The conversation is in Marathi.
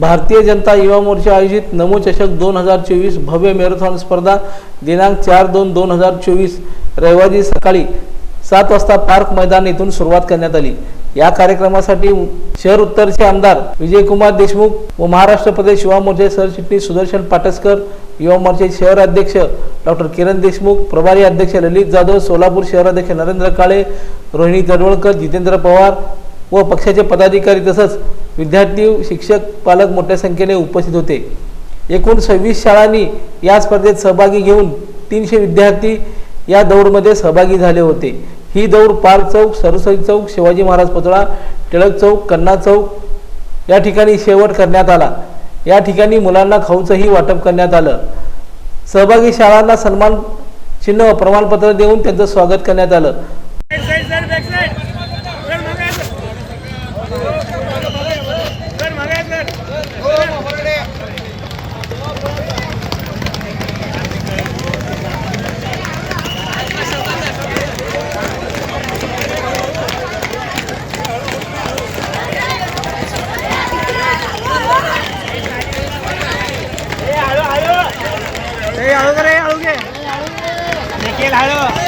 भारतीय जनता युवा मोर्चा आयोजित नमो चषक दोन हजार चोवीस भव्य मॅरेथॉन स्पर्धा दिनांक चार दोन दोन हजार चोवीस रविवारी सकाळी सात वाजता पार्क मैदान येथून सुरुवात करण्यात आली. या कार्यक्रमासाठी शहर उत्तरचे आमदार विजयकुमार देशमुख व महाराष्ट्र प्रदेश युवा मोर्चे सरचिटणीस सुदर्शन पाटसकर युवा मोर्चे शहर अध्यक्ष डॉक्टर किरण देशमुख प्रभारी अध्यक्ष ललित जाधव सोलापूर शहराध्यक्ष नरेंद्र काळे रोहिणी तडवळकर जितेंद्र पवार व पक्षाचे पदाधिकारी तसंच विद्यार्थी शिक्षक पालक मोठ्या संख्येने उपस्थित होते. एकूण सव्वीस शाळांनी या स्पर्धेत सहभागी घेऊन तीनशे विद्यार्थी या दौडमध्ये सहभागी झाले होते. ही दौड पार चौक सरस्वती चौक शिवाजी महाराज पुतळा टिळक चौक कन्ना चौक या ठिकाणी शेवट करण्यात आला. या ठिकाणी मुलांना खाऊचंही वाटप करण्यात आलं. सहभागी शाळांना सन्मान चिन्ह व प्रमाणपत्र देऊन त्यांचं स्वागत करण्यात आलं. 来了。